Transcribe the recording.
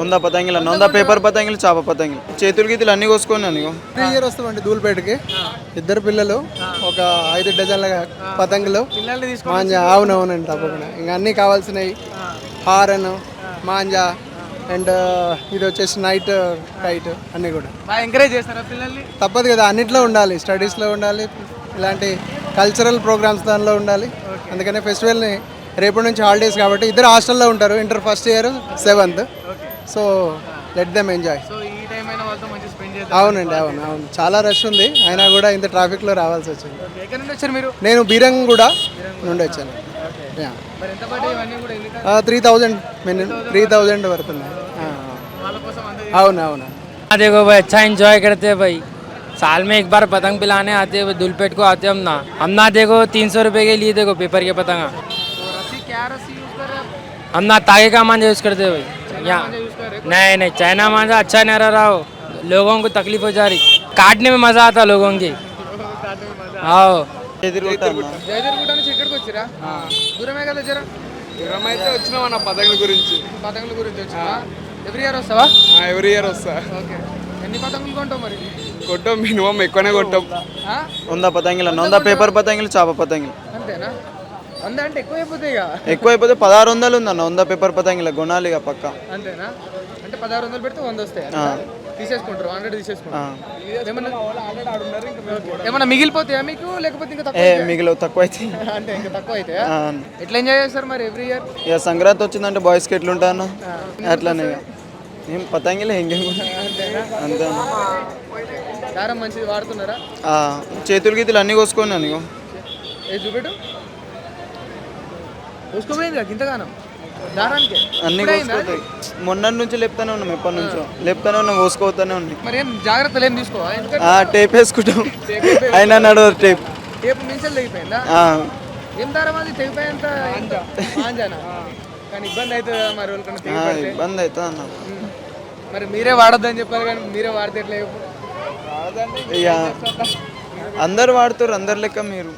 వంద పతంగిలు అన్న వంద పేపర్ పతంగిలు. చేప పతంగిలు. చేతులు గీతులు అన్ని కోసుకున్నాను ఇగో త్రీ ఇయర్ వస్తామండి ధూల్పేటకి ఇద్దరు పిల్లలు ఒక ఐదు డజన్ల పతంగులు. మాంజా అవునవునండి తప్పకుండా. ఇంకా అన్నీ కావాల్సినవి. హారన్ మాంజా అండ్ ఇది వచ్చేసి నైట్ కైట్ అన్నీ కూడా. ఎంకరేజ్ చేస్తారా పిల్లల్ని? తప్పదు కదా అన్నిట్లో ఉండాలి. స్టడీస్లో ఉండాలి ఇలాంటి కల్చరల్ ప్రోగ్రామ్స్ దానిలో ఉండాలి. అందుకనే ఫెస్టివల్ని రేపటి నుంచి హాలిడేస్ కాబట్టి ఇద్దరు హాస్టల్లో ఉంటారు. Inter first year seventh so let them enjoy so ఈ టైం అయినా వాళ్ళతో మంచి స్పెండ్ చేద్దాం అవునండి అవును అవును చాలా రష్ ఉంది అయినా కూడా ఇంత ట్రాఫిక్లో రావాల్సి వచ్చింది ఎక్కడి నుండి వచ్చారు మీరు నేను బీరంగూడ నుండి వచ్చాను మరి ఎంత పడ్డాయి ఇవన్నీ కూడా ఎన్ని three thousand minimum three thousand పడుతున్నాయి ఆ, వాళ్ళ కోసం అందరూ అవును అవును हाँ देखो भाई अच्छा एंजॉय करते हैं भाई साल में एक बार पतंग पिलाने आते हैं दुलपेट को आते हैं हम ना हम ना देखो तीन सौ रुपये के लिए देखो पेपर के पतंगा तो रस्सी क्या रस्सी यूज कर रहे हैं आप हम ना तागे का मांझा यूज़ करते हैं भाई यहाँ यूज कर रहे नहीं नहीं चाइना मांझा अच्छा नहीं रह रहा हो लोगों को तकलीफ हो जा रही काटने में मज़ा आता लोगों की आओ ఎదురుగుతా అన్న జయదేవ్గూడ నుంచి ఇక్కడికి వచ్చిరా దూరమే కదా జర దూరం అయితే వచ్చినాం అన్న పతంగుల గురించి పతంగుల గురించి వచ్చినా ఎవ్రీ ఇయర్ వస్తావా ఎవరి ఇయర్ వస్తా ఓకే ఎన్ని పతంగులు కొంటావు మరి కొట్టాం మినిమం ఎక్కువనే కొట్టాం ఆ? వంద పతంగిలు అన్న వంద పేపర్ పతంగిలు చేప పతంగిలు అంతేనా వంద అంటే ఎక్కువ ఇక. ఎక్కువైపోతే పదహారు వందలు ఉందన్న వంద పేపర్ పతంగిల కొనాలి ఇక పక్క. అంతేనా? అంటే పదహారు వందలు పెడితే వంద వస్తాయి. తీసేసుకుంటారు తీసేసుకుంటారు. ఏమన్నా మిగిలిపోతాయా మీకు? లేకపోతే ఇంకా ఏ తక్కువ అయితే అంటే ఇంకా తక్కువ అయితే. ఎట్లా ఎంజాయ్ చేస్తారు మరి ఎవ్రీ ఇయర్ ఇక సంక్రాంతి వచ్చిందంటే బాయ్స్కి ఎట్లుంటా అన్న? అట్లానే ఇక. ఏం పతంగిలే ఇంకేం. అంతే. దారం మంచిది వాడుతున్నారా? చేతులు గీతులు అన్ని కోసుకున్నాను ఇగో. ఏ చూపెట్టు? చూసుకోపోయింది కదా ఇంతగానం దారానికి. అన్ని? కోసుకోతాయి మొన్న నుంచి లేపుతానే ఉన్నాం ఎప్పటి నుంచో. లేపుతానే ఉన్నాం కోసుకోతానే ఉన్నాయి మరి ఏం జాగ్రత్తలు ఏం తీసుకోవా? ఎందుకంటే టేప్ వేసుకుంటాం. అయినా నడవదు టేప్. టేపు మించలు తెగిపోయిందా? ఆ, ఏం దారం అది? తెగిపోయేంత ఎంత? కానీ ఇబ్బంది అవుతుంది కదా మరి వాళ్ళకన్నా ఆ, తెగిపడితే ఇబ్బంది అవుతుంది అన్న. మరి మీరే వాడొద్దని చెప్పారు కానీ మీరే వాడితే ఎట్లా చెప్పు? ఇక అందరు వాడుతారు అందరు లెక్క మీరు.